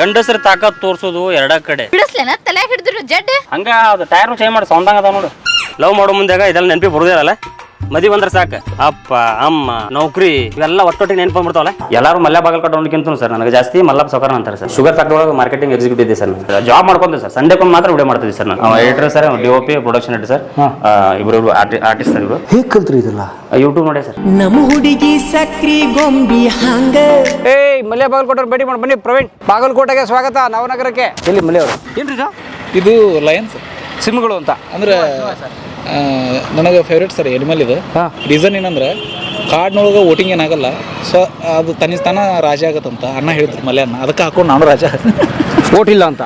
ಗಂಡಸರ ತಾಕತ್ ತೋರ್ಸೋದು ಎರಡ ಕಡೆ. ಬಿಡಿಸ್ಲೇನ? ತಲೆ ಹಿಡಿದ್ರು ಜಡ್ ಹಂಗ ಅದು ಟೈರ್ ಚೇಂಜ್ ಮಾಡಿ ಸೌಂದಂಗ ಅದಾವ ನೋಡು. ಲವ್ ಮಾಡೋ ಮುಂದೆ ಇದೆಲ್ಲ ನೆನಪಿ ಬರುದಿರಲ್ಲ. ಮದಿ ಬಂದ್ರೆ ಸಾಕ. ಅಪ್ಪ ಅಮ್ಮ ನೌಕರಿ ಇವೆಲ್ಲ ಒಟ್ಟೊಟ್ಟಿಗೆ ನೆನಪು ಬಿಡ್ತಾವಲ್ಲ ಎಲ್ಲರೂ ಮಲ್ಲ ಬಾಗಲ್ ಕಟ್ಟೋಣಕ್ಕಿಂತ ಸರ್. ನನಗೆ ಜಾಸ್ತಿ ಮಲ್ಲಪ್ಪ ಸೌಕರ್ ಅಂತಾರೆ ಸರ್. ಶುಗರ್ ಫ್ಯಾಕ್ಟ್ರಿ ಒಳಗೆ ಮಾರ್ಕೆಟಿಂಗ್ ಎಕ್ಸಿಕ್ಯೂಟಿವ್ ಇದೆ ಸರ್ ಜಾಬ್ ಮಾಡ್ಕೊಂತೀವಿ ಸರ್. ಸಂಡೇಕೊಂದು ಮಾತ್ರ ವಿಡಿಯೋ ಮಾಡ್ತೀವಿ ಸರ್ ನಾನು. Editor sir D O P production editor sir. ಇಬ್ಬರು ಆರ್ಟಿಸ್ಟ್ ಸರ್ ಇವರು. ಹೇಗೆ ಕಲ್ತ್ರಿ ಇದೆಲ್ಲ? ಯೂಟ್ಯೂಬ್ ನೋಡಿ ಸರ್. ನಮ್ಮ ಹುಡುಗಿ ಸಕ್ರಿ ಗೊಂಬಿ ಹಂಗ. ಏಯ್ ಮಲ್ಯ ಬಾಗಲಕೋಟೆ ಭೇಟಿ ಮಾಡಿ ಬನ್ನಿ ಪ್ರವೀಣ್. ಬಾಗಲಕೋಟೆಗೆ ಸ್ವಾಗತ ನವನಗರಕ್ಕೆ. ಇಲ್ಲಿ ಮಲ್ಯ ಅವರು? ಏನ್ರಿ ಇದು? ಇದು ಲಯನ್ಸ್ ಸಿಮ್ಗಳು ಅಂತ. ಅಂದ್ರೆ ನನಗೆ ಫೇವ್ರೇಟ್ ಸರ್ ಎನಿಮಲ್ ಇದು. ಹಾ. ರೀಸನ್ ಏನಂದ್ರೆ ಕಾಡ್ನೊಳಗೆ ವೋಟಿಂಗ್ ಏನಾಗಲ್ಲ ಸೊ ಅದು ತನ್ನಿಸ್ತಾನ ರಾಜ ಆಗತ್ತಂತ ಅಣ್ಣ ಹೇಳಿದ್ರು ಮಲ್ಯಣ್ಣ ಅದಕ್ಕೆ ಹಾಕೊಂಡು ನಾನು ರಾಜ ಓಟ್ ಇಲ್ಲ ಅಂತ.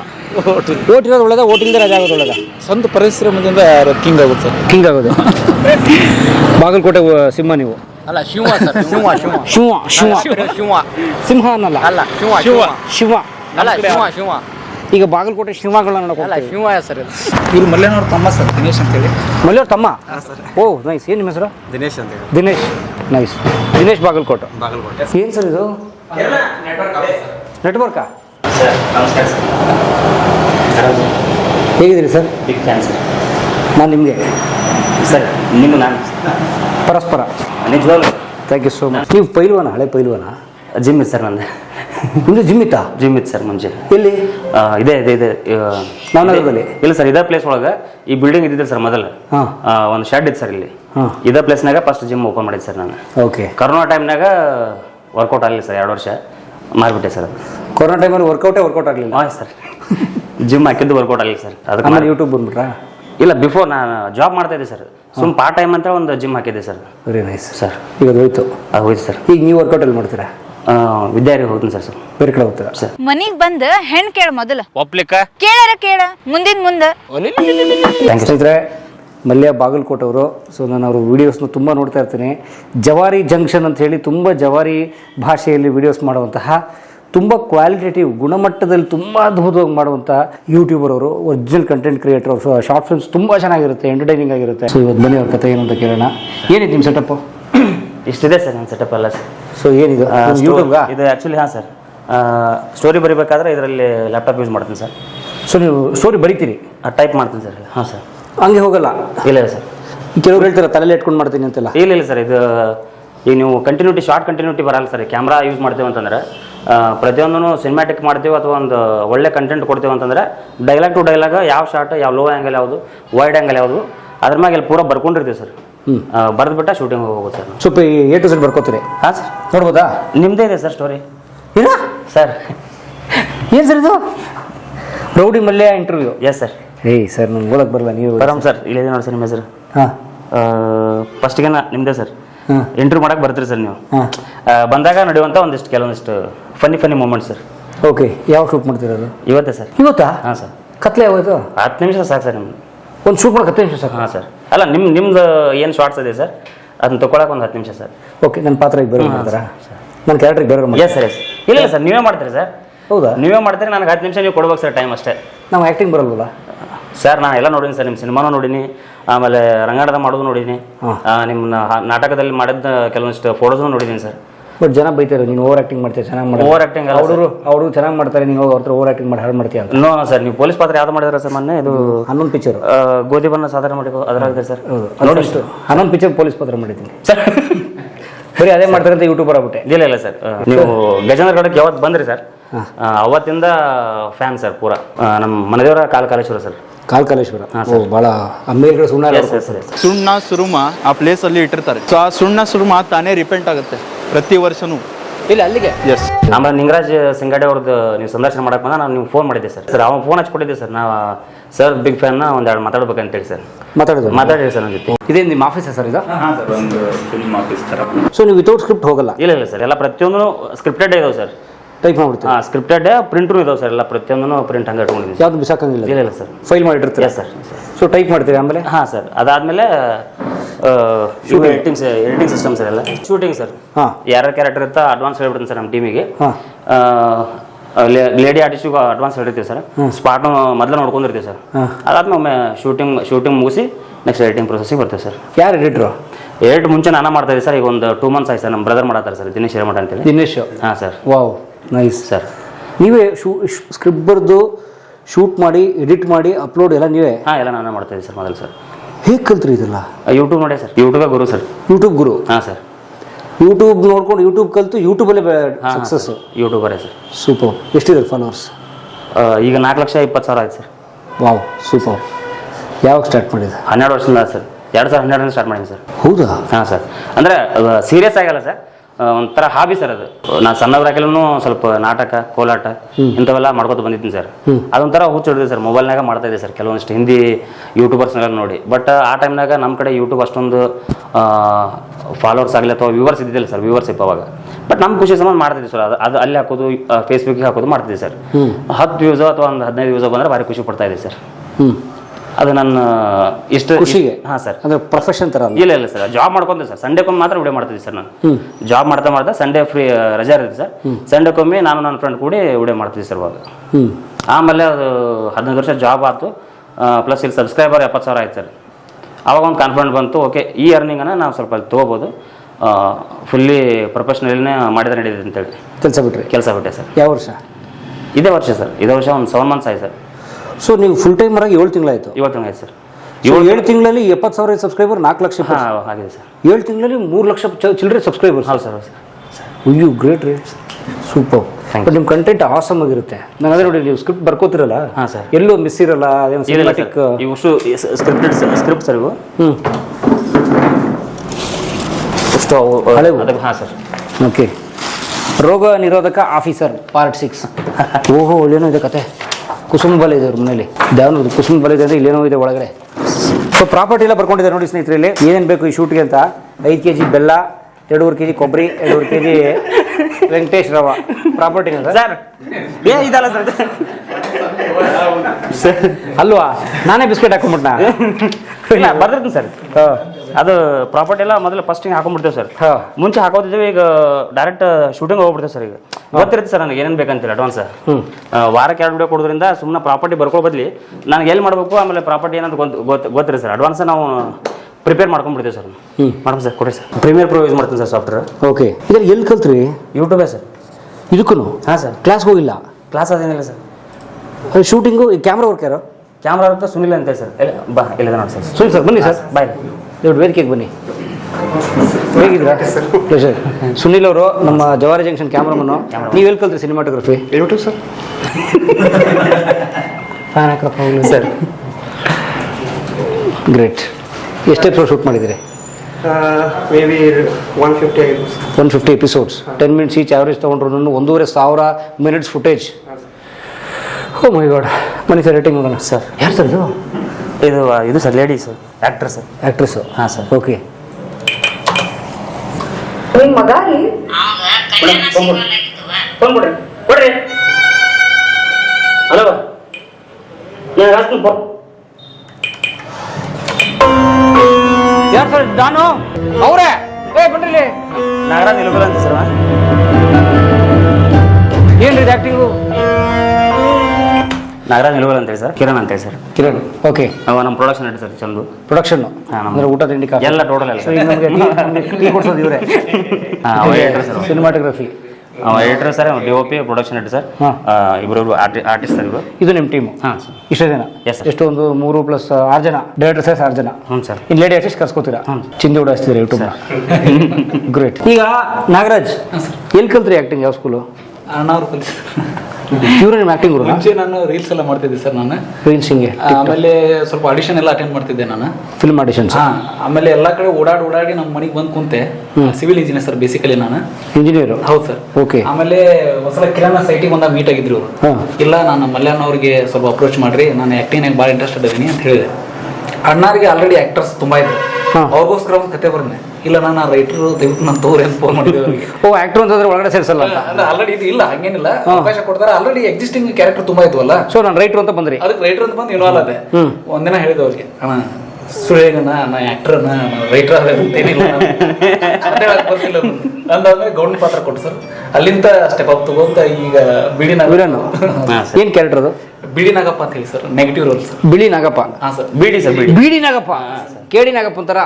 ಓಟ್ ಇರೋದು ಒಳ್ಳೆದ? ಓಟ್ ಇಲ್ಲದೆ ರಾಜ ಆಗೋದು ಒಳ್ಳೆದ? ಸ್ವಂತ ಪರಿಶ್ರಮದಿಂದ ಕಿಂಗ್ ಆಗುತ್ತೆ? ಸರ್ ಕಿಂಗ್ ಆಗೋದು. ಬಾಗಲಕೋಟೆ ಸಿಂಹ ನೀವು? ಅಲ್ಲ ಶಿವ ಸರ್ ಶಿವ ಶಿವ. ಶಿವ ಶಿವ ಶಿವ. ಸಿಂಹ ಅನ್ನಲ್ಲ. ಅಲ್ಲ ಶಿವ ಶಿವ. ಶಿವ. ಶಿವ. ಅಲ್ಲ ಶಿವ ಶಿವ. ಈಗ ಬಾಗಲಕೋಟೆ ಶಿವಮೊಗ್ಗಳ ನೋಡೋಕೆ. ಶಿವ ಸರ್ ಇವ್ರು ಮಲ್ಯನವ್ರ ತಮ್ಮ ಸರ್ ದಿನೇಶ್ ಅಂತೇಳಿ. ಮಲ್ಯವ್ರ ತಮ್ಮ? ಓ ನೈಸ್ ಏನು ನಿಮ್ಮ ಹೆಸರು? ದಿನೇಶ್ ಅಂತ ದಿನೇಶ್. ನೈಸ್ ದಿನೇಶ್ ಬಾಗಲಕೋಟೆ. ಏನು ಸರ್ ಇದು? ನೆಟ್ವರ್ಕಾ ಸರ್. ನಮಸ್ಕಾರ ಸರ್. ಹೇಗಿದ್ದೀರಿ ಸರ್? Big fan sir. ನಾನು ನಿಮಗೆ. ಸರ್ ನಿಮ್ಮ ನಾನು. ಪರಸ್ಪರ. ನಿಜವಾಗ್ಲೂ. ಥ್ಯಾಂಕ್ ಯು ಸೋ ಮಚ್ ನೀವು ಪೈಲ್ವಾನ ಹಳೆ ಪೈಲ್ವಾನ? ಜಿಮ್ ಇತ್ತು ಸರ್ ನಂದು. ನಿಮ್ಮದು ಜಿಮ್ ಇತ್ತಾ? ಜಿಮ್ ಇತ್ತು ಸರ್ ಮುಂಚೆ. ಇಲ್ಲಿ ಆ, ಇದೆ ಇದೆ ಇದೆ ಆ? ಇಲ್ಲ ಸರ್ ಇದೇ ಪ್ಲೇಸ್ ಒಳಗೆ ಈ ಬಿಲ್ಡಿಂಗ್ ಇದ್ದಿದ್ದೆ ಸರ್ ಮೊದಲು. ಹಾ. ಒಂದು ಶೆಡ್ ಇತ್ತು ಸರ್ ಇಲ್ಲಿ. ಹಾ. ಇದೇ ಪ್ಲೇಸ್ನಾಗ ಫಸ್ಟ್ ಜಿಮ್ ಓಪನ್ ಮಾಡಿದ್ದೆ ಸರ್ ನಾನು. ಓಕೆ. ಕೊರೋನಾ ಟೈಮ್ನಾಗ ವರ್ಕೌಟ್ ಆಗಲಿಲ್ಲ ಸರ್ ಎರಡು ವರ್ಷ. ಮಾರ್ಬಿಟ್ಟೆ ಸರ್. ಕೊರೋನಾ ಟೈಮಲ್ಲಿ ವರ್ಕೌಟೇ ವರ್ಕೌಟ್ ಆಗಲಿಲ್ಲ? ಹಾಂ ಸರ್. ಜಿಮ್ ಹಾಕಿದ್ದು ವರ್ಕೌಟ್ ಆಗಲಿಲ್ಲ ಸರ್. ಅದಕ್ಕೆ ಆಮೇಲೆ ಯೂಟ್ಯೂಬ್ ಬಂದ್ಬಿಟ್ರಾ? ಇಲ್ಲ ಬಿಫೋರ್ ನಾನು ಜಾಬ್ ಮಾಡ್ತಾ ಇದ್ದೆ ಸರ್. ಸುಮ್ ಪಾರ್ಟ್ ಟೈಮ್ ಅಂತ ಒಂದು ಜಿಮ್ ಹಾಕಿದ್ದೆ ಸರ್. Very nice sir. ಈಗ ಹೋಯ್ತು. ಅದು ಹೋಯ್ತು ಸರ್. ಈಗ ನೀವು ವರ್ಕೌಟ್ ಎಲ್ಲಿ ಮಾಡ್ತೀರಾ? ವಿದ್ಯಾರ್ಥಿ ಹೋಗ್ತೀನಿ ಸರ್ ಸರ್. ಬೇರೆ ಕಡೆ ಹೋಗ್ತೀರಾ? ಸರ್. ಮನಿಗ್ ಬಂದ್ ಹೆಣ್ ಕೇಳ ಮೊದಲ. ಒಪ್ಲಿಕ್ಕ? ಕೇಳಾರ ಕೇಳ ಮುಂದಿನ ಮುಂದ. ಥ್ಯಾಂಕ್ ಯು ಸ್ನೇಹಿತರೆ ಮಲ್ಯ ಬಾಗಲಕೋಟೆ ಅವರು ಸೊ ನಾನು ಅವ್ರ ವೀಡಿಯೋಸ್ನ ತುಂಬ ನೋಡ್ತಾ ಇರ್ತೀನಿ. ಜವಾರಿ ಜಂಕ್ಷನ್ ಅಂತ ಹೇಳಿ ತುಂಬ ಜವಾರಿ ಭಾಷೆಯಲ್ಲಿ ವೀಡಿಯೋಸ್ ಮಾಡುವಂತಹ ತುಂಬ ಕ್ವಾಲಿಟೇಟಿವ್ ಗುಣಮಟ್ಟದಲ್ಲಿ ತುಂಬ ಅದ್ಭುತವಾಗಿ ಮಾಡುವಂಥ ಯೂಟ್ಯೂಬರ್ ಅವರು ಒರಿಜಿನಲ್ ಕಂಟೆಂಟ್ ಕ್ರಿಯೇಟರ್ ಅವರು. ಶಾರ್ಟ್ ಫಿಲ್ಮ್ಸ್ ತುಂಬ ಚೆನ್ನಾಗಿರುತ್ತೆ ಎಂಟರ್ಟೈನಿಂಗ್ ಆಗಿರುತ್ತೆ. ಸೊ ಇವತ್ತು ಬನ್ನಿ ಅವ್ರ ಕಥೆ ಏನು ಅಂತ ಕೇಳೋಣ. ಏನಿದೆ ನಿಮ್ಮ ಸೆಟಪ್ಪು ಇಷ್ಟಿದೆ ಸರ್ ನನ್ನ ಸೆಟಪ್ ಅಲ್ಲ ಸರ್. ಸೊ ಏನಿದು? ಯೂಟ್ಯೂಬ್ಗಾ ಇದು ಆ್ಯಕ್ಚುಲಿ ಹಾಂ ಸರ್ ಸ್ಟೋರಿ ಬರಿಬೇಕಾದ್ರೆ ಇದರಲ್ಲಿ ಲ್ಯಾಪ್ಟಾಪ್ ಯೂಸ್ ಮಾಡ್ತೀನಿ ಸರ್ ಸೊ ನೀವು ಸ್ಟೋರಿ ಬರಿತೀರಿ? ಟೈಪ್ ಮಾಡ್ತೀನಿ ಸರ್ ಹಾಂ ಸರ್ ಹಂಗೆ ಹೋಗಲ್ಲ? ಇಲ್ಲ ಇಲ್ಲ ಸರ್ ಕೆಲವ್ರು ಹೇಳ್ತಾರೆ ತಲೆಯಲ್ಲಿ ಇಟ್ಕೊಂಡು ಮಾಡ್ತೀನಿ ಅಂತೆಲ್ಲ. ಇಲ್ಲ ಇಲ್ಲ ಸರ್ ಇದು ಈಗ ನೀವು ಕಂಟಿನ್ಯೂಟಿ ಶಾರ್ಟ್ ಕಂಟಿನ್ಯೂಟಿ ಬರಲ್ಲ ಸರ್ ಕ್ಯಾಮ್ರಾ ಯೂಸ್ ಮಾಡ್ತೀವಿ ಅಂತಂದ್ರೆ ಪ್ರತಿಯೊಂದೂ ಸಿನಿಮ್ಯಾಟಿಕ್ ಮಾಡ್ತೀವಿ ಅಥವಾ ಒಂದು ಒಳ್ಳೆ ಕಂಟೆಂಟ್ ಕೊಡ್ತೀವಿ ಅಂತಂದ್ರೆ ಡೈಲಾಗ್ ಟು ಡೈಲಾಗ್ ಯಾವ ಶಾರ್ಟ್ ಯಾವ ಲೋ ಆ್ಯಂಗಲ್ ಯಾವುದು ವೈಡ್ ಆ್ಯಂಗಲ್ ಯಾವುದು ಅದ್ರ ಮ್ಯಾಗೆ ಇಲ್ಲಿ ಪೂರ ಬರ್ಕೊಂಡಿರ್ತೀವಿ ಸರ್. ಬರೆದ್ಬಿಟ್ಟ ಶೂಟಿಂಗ್ ಹೋಗ್ಬೋದು ಸರ್ ಸ್ವಲ್ಪ ಎ ಟು ಸೆಟ್ ಬರ್ಕೋತೀರಿ? ಹಾಂ ಸರ್. ನೋಡ್ಬೋದಾ? ನಿಮ್ಮದೇ ಇದೆ ಸರ್ ಸ್ಟೋರಿ ಇಲ್ಲ ಸರ್. ಏನು ಸರ್ ಇದು? Rowdy Malya interview yes sir ಏಯ್ ಸರ್ ನಂಗೆ ಓದಕ್ಕೆ ಬರಲ್ಲ ನೀವು ಬರಮ್ ಸರ್ ಇಲ್ಲಿದೆ ನೋಡಿ ಸರ್ ನಿಮ್ಮ ಹೆಸರು. ಹಾಂ. ಫಸ್ಟ್ಗೆ ನಿಮ್ಮದೇ ಸರ್. ಹಾಂ. ಇಂಟರ್ವ್ಯೂ ಮಾಡಕ್ಕೆ ಬರ್ತೀರಿ ಸರ್ ನೀವು. ಬಂದಾಗ ನಡೆಯುವಂಥ ಒಂದಿಷ್ಟು ಕೆಲವೊಂದಿಷ್ಟು funny funny moment sir. Okay ಯಾವ ಶೂಟ್ ಮಾಡ್ತಿರೋದು ಇವತ್ತೇ ಸರ್. ಇವತ್ತಾ? ಹಾಂ ಸರ್. ಕತ್ಲೆ ಯಾವತ್ತು ಹತ್ತು ನಿಮಿಷ ಸಾಕು ಸರ್ ನಿಮ್ದು. ಒಂದು ಶೂಟ್ ಮಾಡಕ್ಕೆ ಹತ್ತು ನಿಮಿಷ ಸರ್. ಹಾಂ ಸರ್. ಅಲ್ಲ ನಿಮ್ಮ ನಿಮ್ದು ಏನು ಶಾರ್ಟ್ಸ್ ಇದೆ ಸರ್? ಅದನ್ನ ತೊಗೊಳಕ್ಕೆ ಒಂದು ಹತ್ತು ನಿಮಿಷ ಸರ್. ಓಕೆ ನನ್ನ ಪಾತ್ರ ಈಗ ಬೇರೆ ಮಾಡ್ತಾರಾ ನನ್ನ ಕ್ಯಾರೆಕ್ಟ್ರಿಗೆ ಬೇರೆ ಎಸ್ ಸರ್ ಎಸ್ ಇಲ್ಲ ಇಲ್ಲ ಸರ್ ನೀವೇ ಮಾಡ್ತೀರಿ ಸರ್? ಹೌದಾ? ನೀವೇ ಮಾಡ್ತೀರಿ ನನಗೆ ಹತ್ತು ನಿಮಿಷ ನೀವು ಕೊಡ್ಬೇಕು ಸರ್ ಟೈಮ್ ಅಷ್ಟೇ. ನಾವು ಆ್ಯಕ್ಟಿಂಗ್ ಬರಲ್ವಲ್ಲ? ಸರ್ ನಾನು ಎಲ್ಲ ನೋಡೀನಿ ಸರ್ ನಿಮ್ಮ ಸಿನಿಮಾನೂ ನೋಡೀನಿ ಆಮೇಲೆ ರಂಗಾಡದ ಮಾಡೋದು ನೋಡೀನಿ. ನಿಮ್ಮ ನಾಟಕದಲ್ಲಿ ಮಾಡಿದ ಕೆಲವೊಂದಿಷ್ಟು ಫೋಟೋಸ್ನು ನೋಡಿದ್ದೀನಿ ಸರ್. ಬಟ್ ಜನ ಬೈತಾರೆ ನೀನು ಓವರ್ ಆಕ್ಟಿಂಗ್ ಮಾಡ್ತೀಯ ಚೆನ್ನಾಗಿ ಮಾಡಿ ಓವರ್ ಆಕ್ಟಿಂಗ್ ಅವರು ಅವರು ಚೆನ್ನಾಗಿ ಮಾಡ್ತಾರೆ ನೀವು ಅವ್ರ ಹತ್ರ ಓವರ್ ಆಕ್ಟಿಂಗ್ ಮಾಡಿ ಹಾಳು ಮಾಡ್ತೀಯ ಅಂತ. ನೋ ಸರ್ ನೀವು ಪೊಲೀಸ್ ಪಾತ್ರ ಯಾವ್ದು ಮಾಡಿದ್ರೆ ಸರ್ ಮೊನ್ನೆ? ಇದು ಹನ್ನೊಂದು ಪಿಕ್ಚರ್ ಗೋಧಿ ಬಣ್ಣ ಸಾಧನೆ ಮಾಡಿ ಅದ್ರಾಗಿದೆ ಸರ್. ನೋಡಿ ಅಷ್ಟು ಹನ್ನೊಂದು ಪಿಕ್ಚರ್ ಪೊಲೀಸ್ ಪಾತ್ರ ಮಾಡಿದ್ದೀನಿ. ಸರ್. ಬರೀ ಅದೇ ಮಾಡ್ತಾರೆ ಅಂತ ಯೂಟ್ಯೂಬರ್ ಆಗ್ಬಿಟ್ಟೆ. ಇಲ್ಲ ಇಲ್ಲ ಸರ್. ನೀವು ಗಜೇಂದ್ರ ಗಡಕ್ಕೆ ಯಾವತ್ತು ಬಂದ್ರಿ ಸರ್? ಅವತ್ತಿಂದ ಫ್ಯಾನ್ ಸರ್ ಪೂರಾ. ನಮ್ಮ ಮನೆದೇವರ ಕಾಲ ಕಾಲೇಶ್ವರ ಸರ್. ಕಾಲ್ ಕಾಲೇಶ್ವರ ಓ ಭಾಳ ಆ ಮೇಲ್ಗಡೆ ಸುಣ್ಣ ಸುಣ್ಣ ಸುರುಮ ಆ ಪ್ಲೇಸ್ ಅಲ್ಲಿ ಇಟ್ಟಿರ್ತಾರೆ. ಸೊ ಆ ಸುಣ್ಣ ಸುರುಮ ತಾನೇ ರಿಪೆಂಟ್ ಆಗುತ್ತೆ ಪ್ರತಿ ವರ್ಷನೂ. ಇಲ್ಲ ಅಲ್ಲಿಗೆ? ಎಸ್ ನಮ್ಮ ನಿಂಗರಾಜ್ ಸಿಂಗಾಡೆ ಅವ್ರದ್ದು ನೀವು ಸಂದರ್ಶನ ಮಾಡಕ್ಕೆ ಬಂದ ನಾನು ನಿಮ್ಗೆ ಫೋನ್ ಮಾಡಿದ್ದೆ ಸರ್ ಸರ್ ಅವ್ನು ಫೋನ್ ಹಚ್ಕೊಟ್ಟಿದ್ದೆ ಸರ್ ನಾವು ಸರ್ ಬಿಗ್ ಫ್ಯಾನ್ನ ಒಂದು ಎರಡು ಮಾತಾಡ್ಬೇಕಂತೇಳಿ ಸರ್ ಮಾತಾಡೋದು. ಮಾತಾಡಿರಿ ಸರ್ ನನ್ನ ಜೊತೆ. ಇದೇ ನಿಮ್ಮ ಆಫೀಸ್ ಸರ್ ಇದು? ಹಾಂ ಸರ್ ಒಂದು ಫಿಲ್ಮ್ ಆಫೀಸ್ ಥರ ಸೊ ನೀವು ವಿತೌಟ್ ಸ್ಕ್ರಿಪ್ಟ್ ಹೋಗಲ್ಲ? ಇಲ್ಲ ಇಲ್ಲ ಸರ್ ಎಲ್ಲ ಪ್ರತಿಯೊಂದು ಸ್ಕ್ರಿಪ್ಟೆಡ್ ಇದಾವೆ ಸರ್ ಟೈಪ್ ಮಾಡ್ಬಿಡ್ತೀವಿ. ಹಾಂ ಸ್ಕ್ರಿಪ್ಟೆಡ್ ಪ್ರಿಂಟ್ರು ಇದಾವೆ ಸರ್ ಎಲ್ಲ ಪ್ರತಿಯೊಂದನ್ನು ಪ್ರಿಂಟ್ ಹಂಗೆ ಇಟ್ಕೊಂಡಿದ್ದೀನಿ ಯಾವ್ದು ಬಿಸಾಕಂಗಿಲ್ಲ ಇಲ್ಲ ಇಲ್ಲ ಸರ್ ಫೈಲ್ ಮಾಡಿರ್ತೀರ? ಸರ್ ಸೊ ಟೈಪ್ ಮಾಡ್ತೀವಿ ಆಮೇಲೆ? ಹಾಂ ಸರ್ ಅದಾದಮೇಲೆ ಎಡಿಟಿಂಗ್ ಎಡಿಟಿಂಗ್ ಸಿಸ್ಟಮ್ ಸರ್ ಎಲ್ಲ. ಶೂಟಿಂಗ್ ಸರ್ ಹಾಂ. ಯಾರ್ಯಾರ ಕ್ಯಾರೆಕ್ಟರ್ ಇರ್ತಾ ಅಡ್ವಾನ್ಸ್ ಹೇಳ್ಬಿಡ್ತೀನಿ ಸರ್ ನಮ್ಮ ಟೀಮಿಗೆ ಲೇಡಿ ಆರ್ಟಿಸ್ಟಿಗೂ ಅಡ್ವಾನ್ಸ್ ಹೇಳಿರ್ತೀವಿ ಸರ್ ಸ್ಪಾಟ್ ಮೊದಲು ನೋಡ್ಕೊಂಡಿರ್ತೀವಿ ಸರ್. ಅದಾದ್ಮೇಲೆ ಒಮ್ಮೆ ಶೂಟಿಂಗ್ ಶೂಟಿಂಗ್ ಮುಗಿಸಿ ನೆಕ್ಸ್ಟ್ ಎಡಿಟಿಂಗ್ ಪ್ರೊಸೆಸಿಗೆ ಬರ್ತೀವಿ ಸರ್ ಯಾರು ಎಡಿಟ್ರು ಎರಡು ಮುಂಚೆ ನಾನು ಮಾಡ್ತಾ ಇದ್ದೆ ಸರ್ ಈಗ ಒಂದು ಟೂ ಮಂತ್ಸ್ ಆಯ್ತು ಸರ್ ನಮ್ಮ ಬ್ರದರ್ ಮಾಡತ್ತಾರೆ ಸರ್ ದಿನೇಶ್ ಹಿರೇಮಠ ಅಂತೇಳಿ. ದಿನೇಶ್. ಹಾಂ ಸರ್ ವಾವ್ ನೈಸ್ ಸರ್ ನೀವೇ ಶೂ ಸ್ಕ್ರಿಪ್ಟ್ ಬರೆದು ಶೂಟ್ ಮಾಡಿ ಎಡಿಟ್ ಮಾಡಿ ಅಪ್ಲೋಡ್ ಎಲ್ಲ ನೀವೇ? ಹಾಂ ಎಲ್ಲ ನಾನೇ ಮಾಡ್ತಾ ಇದ್ದೀನಿ ಸರ್ ಮೊದಲು ಸರ್. ಹೇಗೆ ಕಲ್ತ್ರಿ ಇದೆಲ್ಲ? ಯೂಟ್ಯೂಬ್ ನೋಡಿ ಸರ್. ಯೂಟ್ಯೂಬೇ ಗುರು ಸರ್. ಯೂಟ್ಯೂಬ್ ಗುರು? ಹಾಂ ಸರ್. ಯೂಟ್ಯೂಬ್ ನೋಡ್ಕೊಂಡು ಯೂಟ್ಯೂಬ್ ಕಲ್ತು ಯೂಟ್ಯೂಬಲ್ಲೇ ಸಕ್ಸಸ್ ಯೂಟ್ಯೂಬರೇ ಸರ್. ಸೂಪರ್ ಎಷ್ಟಿದೆ ಫಾಲೋವರ್ಸ್ ಈಗ ನಾಲ್ಕು ಲಕ್ಷ ಇಪ್ಪತ್ತು ಸಾವಿರ ಆಯ್ತು ಸರ್. ವಾವ್ ಸೂಪರ್ ಯಾವಾಗ ಸ್ಟಾರ್ಟ್ ಮಾಡಿದೆ ಹನ್ನೆರಡು ವರ್ಷದಿಂದ ಸರ್. ಎರಡು ಸಾವಿರದ ಹನ್ನೆರಡರಿಂದ ಸ್ಟಾರ್ಟ್ ಮಾಡಿದ್ದೀನಿ ಸರ್. ಹೌದಾ? ಹಾಂ ಸರ್. ಅಂದರೆ ಸೀರಿಯಸ್ ಆಗಲ್ಲ ಸರ್. ಒಂಥರ ಹಾಬಿ ಸರ್ ಅದು. ನಾನು ಸಣ್ಣವರಾಗಲೂ ಸ್ವಲ್ಪ ನಾಟಕ ಕೋಲಾಟ ಇಂಥವೆಲ್ಲ ಮಾಡ್ಕೊತ ಬಂದಿದ್ದೀನಿ ಸರ್ ಅದೊಂಥರ ಹುಚ್ಚು ಹಿಡಿದೆ ಸರ್ ಮೊಬೈಲ್ನಾಗ ಮಾಡ್ತಾ ಇದೆ ಸರ್ ಕೆಲವೊಂದಿಷ್ಟು ಹಿಂದಿ ಯೂಟ್ಯೂಬರ್ಸ್ನೆಲ್ಲ ನೋಡಿ. ಬಟ್ ಆ ಟೈಮ್ನಾಗ ನಮ್ಮ ಕಡೆ ಯೂಟ್ಯೂಬ್ ಅಷ್ಟೊಂದು ಫಾಲೋವರ್ಸ್ ಆಗಲಿ ಅಥವಾ ವ್ಯೂವರ್ಸ್ ಇದ್ದಿದ್ದಿಲ್ಲ ಸರ್ ವ್ಯೂವರ್ಸ್ ಅವಾಗ. ಬಟ್ ನಮ್ಮ ಖುಷಿ ಸಂಬಂಧ ಮಾಡ್ತಿದ್ವಿ ಸರ್ ಅದು ಅದು ಅಲ್ಲಿ ಹಾಕೋದು ಫೇಸ್ಬುಕ್ಗೆ ಹಾಕೋದು ಮಾಡ್ತಿದ್ದೆ ಸರ್ ಹತ್ತು ವ್ಯೂಸೋ ಅಥವಾ ಒಂದು ಹದಿನೈದು ವ್ಯೂಸೋ ಬಂದರೆ ಭಾರಿ ಖುಷಿ ಪಡ್ತಾ ಇದೆ ಸರ್ ಅದು ನನ್ನ ಇಷ್ಟು ಖುಷಿಗೆ? ಹಾಂ ಸರ್. ಅಂದ್ರೆ ಪ್ರೊಫೆಷನ್ ತರ ಅಲ್ಲ? ಇಲ್ಲ ಇಲ್ಲ ಸರ್. ಜಾಬ್ ಮಾಡ್ಕೊಂಡೆ ಸರ್. ಸಂಡೇಕೊಮ್ಮೆ ಮಾತ್ರ ವಿಡಿಯೋ ಮಾಡ್ತಿದ್ದೆ ಸರ್ ನಾನು. ಜಾಬ್ ಮಾಡ್ತಾ ಮಾಡ್ತಾ ಸಂಡೇ ಫ್ರೀ ರಜಾ ಇರುತ್ತೆ ಸರ್. ಸಂಡೆಕೊಮ್ಮೆ ನಾನು ನನ್ನ ಫ್ರೆಂಡ್ ಕೂಡಿ ವಿಡಿಯೋ ಮಾಡ್ತಿದ್ದೆ ಸರ್ ಅವಾಗ ಹ್ಞೂ ಆಮೇಲೆ ಅದು ಹದಿನೈದು ವರ್ಷ ಜಾಬ್ ಆಯ್ತು ಪ್ಲಸ್ ಇಲ್ಲಿ ಸಬ್ಸ್ಕ್ರೈಬರ್ ಎಪ್ಪತ್ತು ಸಾವಿರ ಆಯ್ತು ಸರ್. ಅವಾಗ ಒಂದು ಕಾನ್ಫಿಡೆಂಟ್ ಬಂತು ಓಕೆ ಈ ಅರ್ನಿಂಗನ್ನು ನಾವು ಸ್ವಲ್ಪ ಅಲ್ಲಿ ತೊಗೋಬೋದು. ಫುಲ್ಲಿ ಪ್ರೊಫೆಷ್ನಲ್ನೇ ಮಾಡಿದ್ರೆ ನಡೀತದೆ ಅಂತೇಳಿ. ಕೆಲಸ ಬಿಟ್ರಿ? ಕೆಲಸ ಬಿಟ್ಟೆ ಸರ್. ಯಾವ ವರ್ಷ? ಇದೇ ವರ್ಷ ಸರ್. ಇದೇ ವರ್ಷ ಒಂದು ಸೆವೆನ್ ಮಂತ್ಸ್ ಆಯ್ತು ಸರ್. ಸೊ ನೀವು ಫುಲ್ ಟೈಮ್ ಆಗಿ ಏಳು ತಿಂಗಳಾಯಿತು? ಇವತ್ತು ಆಯ್ತು ಸರ್. ಏಳು ತಿಂಗಳಲ್ಲಿ ಎಪ್ಪತ್ತು ಸಾವಿರ ಸಬ್ಸ್ಕ್ರೈಬರ್ ನಾಲ್ಕು ಲಕ್ಷ ಆಗಿದೆ ಸರ್. ಏಳು ತಿಂಗಳಲ್ಲಿ ಮೂರು ಲಕ್ಷ ಚಿಲ್ಲರೆ ಸಬ್ಸ್ಕ್ರೈಬರ್ಸ್ ಹೌದು sir sir. You great rate super but ನಿಮ್ಮ ಕಂಟೆಂಟ್ ಆಸಮ್ ಆಗಿರುತ್ತೆ. ನಾನು ಅದೇ ನೋಡಿ ನೀವು ಸ್ಕ್ರಿಪ್ಟ್ ಬರ್ಕೋತಿರಲ್ಲ? ಹಾಂ ಸರ್. ಎಲ್ಲೂ ಮಿಸ್ ಇರಲ್ಲ ಅದೇನು ಸಿನಿಮಾಟಿಕ್ ಇವು ಸ್ಕ್ರಿಪ್ಟೆಡ್ ಸ್ಕ್ರಿಪ್ಟ್ ಸರ್ ಇವು. ಹ್ಞೂ ಅಷ್ಟು ಅವು ಹಳೆವು? ಹಾಂ ಸರ್. ಓಕೆ ರೋಗ ನಿರೋಧಕ ಆಫೀಸರ್ ಪಾರ್ಟ್ ಸಿಕ್ಸ್ ಓಹೋ ಒಳ್ಳೇನೋ ಇದೆ ಕತೆ. ಕುಸುಮ ಬಲ ಇದೆ ಅವ್ರ ಮನೇಲಿ. ದ್ಯಾವನದು ಕುಸುಮ ಬಲ ಇದೆ ಅಂದರೆ ಇಲ್ಲೇನೋ ಇದೆ ಒಳಗಡೆ. ಸೊ ಪ್ರಾಪರ್ಟಿ ಎಲ್ಲ ಬರ್ಕೊಂಡಿದ್ದಾರೆ ನೋಡಿ ಸ್ನೇಹಿತರೆ ಇಲ್ಲಿ. ಏನೇನು ಬೇಕು ಈ ಶೂಟ್ಗೆ ಅಂತ? ಐದು ಕೆ ಜಿ ಬೆಲ್ಲ ಎರಡೂವರೆ ಕೆ ಜಿ ಕೊಬ್ಬರಿ ಎರಡೂವರೆ ಕೆ ಜಿ ವೆಂಕಟೇಶ್ ರವ. Property sir? ಏ ಇದಲ್ಲ ಸರ್. ಅಲ್ವಾ? ನಾನೇ ಬಿಸ್ಕೆಟ್ ಹಾಕೊಂಬಿಟ್ನಾ ಇಲ್ಲ ಬರ್ದಿರ್ತೀನಿ ಸರ್. ಅದು ಪ್ರಾಪರ್ಟಿ ಎಲ್ಲ ಮೊದಲು ಫಸ್ಟಿಗೆ ಹಾಕೊಂಡ್ಬಿಡ್ತೇವೆ ಸರ್ ಹಾ. ಮುಂಚೆ ಹಾಕೋದಿದ್ದೇವೆ ಈಗ ಡೈರೆಕ್ಟ್ ಶೂಟಿಂಗ್ ಹೋಗ್ಬಿಡ್ತೇವೆ ಸರ್ ಈಗ. ಗೊತ್ತಿರುತ್ತೆ ಸರ್ ನನಗೆ ಏನೇನು ಬೇಕಂತೀರಿ ಅಡ್ವಾನ್ಸ್ ವಾರಕ್ಕೆ ಎರಡು ವಿಡಿಯೋ ಕೊಡೋದ್ರಿಂದ ಸುಮ್ಮನೆ ಪ್ರಾಪರ್ಟಿ ಬರ್ಕೋ ಬದಲಿ ನನಗೆ ಎಲ್ಲಿ ಮಾಡಬೇಕು ಆಮೇಲೆ ಪ್ರಾಪರ್ಟಿ ಏನಂತ ಗೊತ್ತು ಗೊತ್ತು ಗೊತ್ತಿರಿ ಸರ್ ಅಡ್ವಾನ್ಸ್ ನಾವು ಪ್ರಿಪೇರ್ ಮಾಡ್ಕೊಂಡ್ಬಿಡ್ತೇವೆ ಸರ್ ಮೇಡಮ್ ಸರ್ ಕೊಡಿ ಸರ್ ಪ್ರೀಮಿಯರ್ ಪ್ರೋ ಯೂಸ್ ಮಾಡ್ತೀನಿ ಸರ್ ಸಾಫ್ಟ್ವೇರ್ ಓಕೆ ಇದ್ರಲ್ಲಿ ಎಲ್ಲಿ ಕಲ್ತ್ರಿ? ಯೂಟ್ಯೂಬೇ ಸರ್ ಇದಕ್ಕೂ ಹಾಂ ಸರ್ ಕ್ಲಾಸ್ಗೆ ಹೋಗಿಲ್ಲ? ಕ್ಲಾಸ್ ಅದೇನಿಲ್ಲ ಸರ್ ಶೂಟಿಂಗು ಕ್ಯಾಮ್ರಾ ವರ್ಕ್ ಯಾರು? ಕ್ಯಾಮ್ರಾ ಅಂತ ಸುನಿಲ್ ಅಂತ ಸರ್ ಇಲ್ಲ ಬಾ ಇಲ್ಲ ನೋಡಿ ಸರ್ ಸುನಿಲ್ ಸರ್ ಬನ್ನಿ ಸರ್ ಬಾಯ್ ಇವ್ರು ವೇದಿಕೆಗೆ ಬನ್ನಿ. ಹೇಗಿದ್ರಾ ಪ್ಲೇಷರ್ ಸುನಿಲ್ ಅವರು ನಮ್ಮ ಜವಾರಿ ಜಂಕ್ಷನ್ ಕ್ಯಾಮ್ರಾಮನ್ನು ನೀವು ಎಲ್ಲಿ ಕಲ್ತ್ರಿ ಸಿನಿಮಾಟೋಗ್ರಫಿ ಹೇಳ್ಬಿಟ್ಟು ಸರ್ ಫ್ಯಾನ್ ಹಾಕಪ್ಪ ಸರ್. ಗ್ರೇಟ್ ಎಷ್ಟು ಎಪಿಸೋಡ್ ಶೂಟ್ ಮಾಡಿದ್ದೀರಿ? Maybe one fifty one fifty episodes ten minutes each average ತೊಗೊಂಡ್ರು ಒಂದೂವರೆ ಸಾವಿರ minutes footage oh my god ಮನೆ ಸರ್ ರೇಟಿಂಗ್ ನೋಡೋಣ ಸರ್ ಯಾರು ಸರ್ ಇದು? ಇದು ಇದು sir lady sir actress sir. Actress ಹಾಂ ಸರ್. ಓಕೆ ನಿಮ್ಮ ಮಗ ರೀ ಫೋನ್ ಕೊಡ್ರಿ ಕೊಡ್ರಿ. ಹಲೋ. ನಾನು ಹಾಸ್ತೀನಿ ಫೋನ್ ಯಾರು ಸರ್ ನಾನು? ಅವರೇ? ಏ ಬನ್ರಿ ನಾಗರಾಜ್ ಅಂತ ಸರ್ ಏನ್ರಿ ಆ್ಯಕ್ಟಿಂಗು ನಾಗರಾಜ್ ನಿಲುವಲ್ ಅಂತೇಳಿ ಸರ್. ಕಿರಣ್ ಅಂತೇಳಿ ಸರ್. ಕಿರಣ್ ಓಕೆ ಅವ ನಮ್ಮ ಪ್ರೊಡಕ್ಷನ್ ನಡಿ ಸರ್ ಚಂದು. ಪ್ರೊಡಕ್ಷನ್ ಅಂದ್ರೆ ಊಟ ತಿಂಡಿ ಕಾಫಿ? ಎಲ್ಲ ಟೋಟಲ್ ಎಲ್ಲ ಕೊಡ್ಸೋದು ಇವರೇ. ಎಡಿಟರ್ ಸಿನಿಮಾಟೋಗ್ರಫಿ ಅವ editor sir D O P production ನಡಿ ಸರ್. ಹಾ. ಇಬ್ಬರು ಆರ್ಟಿಸ್ಟ್ ಸರ್ ಇವರು. ಇದು ನಿಮ್ಮ ಟೀಮ್ ಹಾಂ ಸರ್. ಇಷ್ಟೇ ಜನ ಎಸ್. ಎಷ್ಟು ಒಂದು ಮೂರು ಪ್ಲಸ್ ಆರು ಜನ ಡೈರೆಕ್ಟರ್ ಸರ್ ಆರು ಜನ. ಹ್ಞೂ ಸರ್. ಇನ್ ಲೇಡಿ ಆರ್ಟಿಸ್ಟ್ ಕರ್ಸ್ಕೋತೀರಾ? ಹ್ಞೂ ಚಿಂದಿ ಓಡಿಸ್ತಿದ್ದೀರಾ ಯೂಟ್ಯೂಬ್ ಗ್ರೇಟ್ ಈಗ ನಾಗರಾಜ್ ಎಲ್ಲಿ ಕಲ್ತ್ರಿ ಆ್ಯಕ್ಟಿಂಗ್ ಯಾವ ಸ್ಕೂಲು ಅಣ್ಣವ್ರು ಕಲಿಸಿ ಇವ್ರು ನಿಮ್ಮ ಆ್ಯಕ್ಟಿಂಗ್ ಗುರು ಮುಂಚೆ ನಾನು ರೀಲ್ಸ್ ಎಲ್ಲ ಮಾಡ್ತಿದ್ದೆ ಸರ್ ನಾನು. ರೀಲ್ಸ್ ಹಿಂಗೆ ಆಮೇಲೆ ಸ್ವಲ್ಪ ಆಡಿಷನ್ ಎಲ್ಲ ಅಟೆಂಡ್ ಮಾಡ್ತಿದ್ದೆ ನಾನು. ಫಿಲ್ಮ್ ಆಡಿಷನ್ಸ್ ಹಾ ಆಮೇಲೆ ಎಲ್ಲ ಕಡೆ ಓಡಾಡಿ ಓಡಾಡಿ ನಮ್ಮ ಮನೆಗೆ ಬಂದು ಕುಂತೆ. ಸಿವಿಲ್ ಇಂಜಿನಿಯರ್ ಸರ್ ಬೇಸಿಕಲಿ ನಾನು. ಇಂಜಿನಿಯರ್ ಹೌದು ಸರ್ ಓಕೆ ಆಮೇಲೆ ಒಂದ್ಸಲ ಕಿರಣ ಸೈಟಿಗೆ ಬಂದಾಗ ಮೀಟ್ ಆಗಿದ್ರು. ಇಲ್ಲ ನಾನು ಮಲ್ಯಾಣ ಅವ್ರಿಗೆ ಸ್ವಲ್ಪ ಅಪ್ರೋಚ್ ಮಾಡ್ರಿ ನಾನು ಆ್ಯಕ್ಟಿಂಗ್ ಭಾಳ ಇಂಟ್ರೆಸ್ಟ್ ಇದ್ದೀನಿ ಅಂತ ಹೇಳಿದೆ. ಅಣ್ಣಾರಿಗೆ ಆಲ್ರೆಡಿ ಆಕ್ಟರ್ಸ್ ತುಂಬಾ ಇದ್ರು. ಅವ್ರಿಗೋಸ್ಕರ ಒಂದು ಕತೆ ಬರ್ನೆ. ಇಲ್ಲ ನಾನು ರೈಟ್ರು ದಯವಿಟ್ಟು ನಾನು ತೋರಿ ಅಂತ ಫೋನ್ ಮಾಡಿದ್ದೆ ಓ ಆಕ್ಟರ್ ಅಂತಂದ್ರೆ ಒಳಗಡೆ ಸೇರಿಸಲ್ಲ ಅಂತ? ಅಂದ್ರೆ ಆಲ್ರೆಡಿ ಇದು ಇಲ್ಲ ಹಂಗೇನಿಲ್ಲ. ಅವಕಾಶ ಕೊಡ್ತಾರೆ. ಆಲ್ರೆಡಿ ಎಕ್ಸಿಸ್ಟಿಂಗ್ ಕ್ಯಾರೆಕ್ಟರ್ ತುಂಬಾ ಇದ್ವಲ್ಲ? ಸೊ ನಾನು ರೈಟ್ರು ಅಂತ ಬಂದ್ರಿ? ಅದಕ್ಕೆ ರೈಟರ್ ಅಂತ ಬಂದು ಇನ್ವಾಲ್ವ್ ಆದೆ. ಒಂದಿನ ಹೇಳಿದೆ ಅವ್ರಿಗೆ ಅಣ್ಣ ನಾನು ನಾ ಆಕ್ಟರ್ನ ರೈಟರ್ ಅಂತೇನಿಲ್ಲ ಬರ್ತಿಲ್ಲ ಅಂದಾದ್ಮೇಲೆ ಗೌಂಡ್ ಪಾತ್ರ ಕೊಟ್ಟು ಸರ್. ಅಲ್ಲಿಂದ ಸ್ಟೆಪ್ ಅಪ್ ತಗೊಂತ ಈಗ ಬಿಡಿ ಏನು ಕ್ಯಾರೆಕ್ಟರ್ ಅದು? ಬಿಡಿ ನಾಗಪ್ಪ ಅಂತ ಹೇಳಿ ಸರ್ ನೆಗೆಟಿವ್ ರೋಲ್ ಸರ್. ಬಿಳಿ ನಾಗಪ್ಪ. ಹಾ ಸರ್ ಬಿಡಿ ಸರ್ ಬಿಡಿ ಬಿಡಿ ನಾಗಪ್ಪ ಕೇಡಿ ನಾಗಪ್ಪ ಅಂತಾರ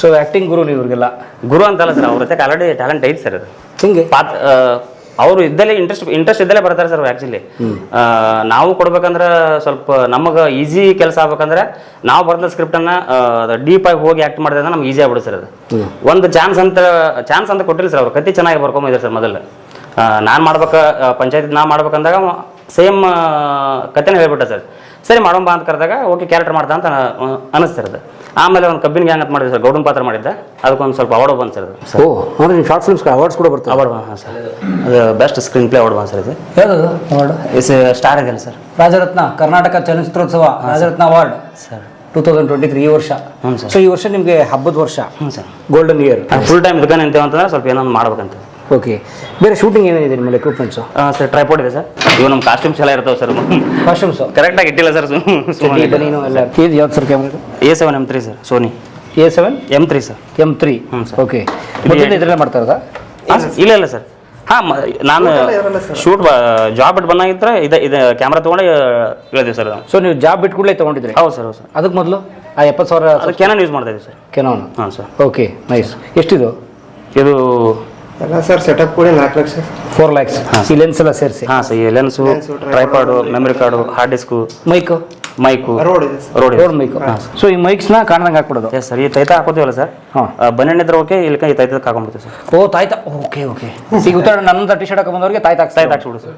ಸೊ ಆಕ್ಟಿಂಗ್ ಗುರು ನೀವು ಇವ್ರಿಗೆಲ್ಲ? ಗುರು ಅಂತಲ್ಲ ಸರ್ ಅವ್ರ ಜೊತೆ ಆಲ್ರೆಡಿ ಟ್ಯಾಲೆಂಟ್ ಐತೆ ಸರ್ ಅದು. ಹಿಂಗೆ? ಪಾತ್ ಅವರು ಇದ್ದಲ್ಲೇ ಇಂಟ್ರೆಸ್ಟ್ ಇಂಟ್ರೆಸ್ಟ್ ಇದ್ದಲ್ಲೇ ಬರ್ತಾರೆ ಸರ್ ಆ್ಯಕ್ಚುಲಿ ನಾವು ಕೊಡ್ಬೇಕಂದ್ರೆ ಸ್ವಲ್ಪ ನಮಗೆ ಈಸಿ ಕೆಲಸ ಆಗ್ಬೇಕಂದ್ರೆ ನಾವು ಬರ್ದ ಸ್ಕ್ರಿಪ್ಟನ್ನು ಡೀಪ್ ಆಗಿ ಹೋಗಿ ಆ್ಯಕ್ಟ್ ಮಾಡಿದ್ರೆ ನಮ್ಗೆ ಈಸಿ ಆಗ್ಬಿಡುತ್ತೆ ಸರ್ ಅದು. ಒಂದು ಚಾನ್ಸ್ ಅಂತ ಚಾನ್ಸ್ ಅಂತ ಕೊಟ್ಟಿಲ್ಲ ಸರ್ ಅವ್ರು. ಕತಿ ಚೆನ್ನಾಗಿ ಬರ್ಕೊಂಬಿದ್ದಾರೆ ಸರ್ ಮೊದಲು. ನಾನು ಮಾಡ್ಬೇಕು ಪಂಚಾಯತ್ ನಾ ಮಾಡ್ಬೇಕಂದಾಗ ಸೇಮ್ ಕತೆನ ಹೇಳ್ಬಿಟ್ಟೆ ಸರ್. ಸರಿ ಮಾಡೋಣ ಬಾ ಅಂತ ಕರೆದಾಗ ಓಕೆ ಕ್ಯಾರೆಕ್ಟರ್ ಮಾಡ್ತಾ ಅಂತ ಅನಿಸ್ತಿರೋದು ಆಮೇಲೆ ಒಂದು ಕಬ್ಬಿನ ಗ್ಯಾಂಗ್ ಅಂತ ಮಾಡಿದೆ ಸರ್ ಗೌಡನ್ ಪಾತ್ರ ಮಾಡಿದ್ದೆ. ಅದಕ್ಕೊಂದು ಸ್ವಲ್ಪ ಅವಾರ್ಡ್ ಬಂತು ಸರ್ ಅದು. ಓ ಅಂದ್ರೆ ನೀವು ಶಾರ್ಟ್ ಫಿಲ್ಮ್ಸ್ ಅವಾರ್ಡ್ಸ್ ಕೂಡ ಬರ್ತದೆ ಅವಾರ್ಡ್ ಹಾಂ ಸರ್. ಅದು ಬೆಸ್ಟ್ ಸ್ಕ್ರೀನ್ ಪ್ಲೇ ಅವಾರ್ಡ್ ಬಂತು ಸರ್ ಇದು. ಯಾವುದು ಅವಾರ್ಡ್ ಇಸ್ ಸ್ಟಾರ್ ಇದೆಯಲ್ಲ sir. Rajaratna Karnataka ಚಲನಚಿತ್ರೋತ್ಸವ Rajaratna award sir. Two thousand twenty three ಈ ವರ್ಷ. ಹ್ಞೂ ಸರ್. ಸೊ ಈ ವರ್ಷ ನಿಮಗೆ ಹಬ್ಬದ ವರ್ಷ. ಹ್ಞೂ sir. Golden year full time ಇದಕ್ಕೆ ಅಂತೇವೆ ಅಂತಂದ್ರೆ ಸ್ವಲ್ಪ ಏನೋ ಒಂದು ಮಾಡ್ಬೇಕಂತ. ಓಕೆ ಬೇರೆ ಶೂಟಿಂಗ್ ಏನಿದೆ ನಿಮ್ಮಲ್ಲಿ ಎಕ್ವಿಪ್ಮೆಂಟ್ಸು ಹಾಂ ಸರ್ ಟ್ರೈಪೋರ್ಡ್ ಇದೆ ಸರ್ ಇವು ನಮ್ಮ ಕಾಸ್ಟ್ಯೂಮ್ಸ್ ಎಲ್ಲ ಇರ್ತಾವೆ ಸರ್ ಕಾಸ್ಟ್ಯೂಮ್ಸು ಕರೆಕ್ಟಾಗಿ ಇಟ್ಟಿಲ್ಲ ಸರ್ ಸುಮ್ಮನೆ ಬನೀನು ಎಲ್ಲ. ಇದು ಯಾವ್ದು sir camera A seven M three sir Sony A seven M three sir M three ಹ್ಞೂ ಸರ್. ಓಕೆ ಇದರಲ್ಲೇ ಮಾಡ್ತಾ ಇರೋದಾ? ಇಲ್ಲ ಇಲ್ಲ ಸರ್ ಹಾಂ ನಾನು ಶೂಟ್ ಜಾಬ್ ಬಿಟ್ಟು ಬಂದಾಗಿದ್ರೆ ಇದು ಇದು ಕ್ಯಾಮ್ರಾ ತೊಗೊಂಡು ಹೇಳಿದ್ವಿ ಸರ್ ಸೊ ನೀವು ಜಾಬ್ ಬಿಟ್ಟು ಕೂಡಲೇ ತೊಗೊಂಡಿದ್ರಿ? ಹೌದು ಸರ್ ಹೌದು ಸರ್ ಅದಕ್ಕೆ ಮೊದಲು? ಆ ಎಪ್ಪತ್ತು ಸಾವಿರ ಕೆನೋನ್ ಯೂಸ್ ಮಾಡ್ತಾ ಇದ್ದೀವಿ ಸರ್ ಕೆನೋನ್ ಹಾಂ ಸರ್ ಓಕೆ ನೈಸ್ ಎಷ್ಟಿದು? ಇದು ಎಲ್ಲ ಸರ್ ಸೆಟಪ್ ಕೂಡ ನಾಲ್ಕು ಲಕ್ಷ. ಫೋರ್ ಲ್ಯಾಕ್ಸ್ ಈ ಲೆನ್ಸ್ ಎಲ್ಲ ಸೇರಿಸಿ. ಹಾಂ ಸರ್ ಈ lens tripod memory card hard disk mic mic rod ಇದೆ sir rod rod mic so ಈ ಮೈಕ್ಸ್ನ ಕಾಣ್ದಂಗೆ ಹಾಕ್ಬಿಡೋದು. ಎಸ್ ಸರ್ ಈ ತೈತ ಹಾಕೋತೀವಲ್ಲ ಸರ್ ಹಾಂ. ಬನ್ನಿ ಓಕೆ ಇಲ್ಲಿ ಈ ತೈತಕ್ಕೆ ಹಾಕೊಂಡ್ಬಿಡ್ತೀವಿ ಸರ್ ಓ ತಾಯ್ತಾ. Okay okay. ಈಗ ಉತ್ತರ ನನ್ನಂತ ಟಿ ಶರ್ಟ್ ಹಾಕೊಂಬಂದವ್ರಿಗೆ ತಾಯ್ತ ತಾಯ್ತ ಹಾಕ್ಸ್ಬಿಡು ಸರ್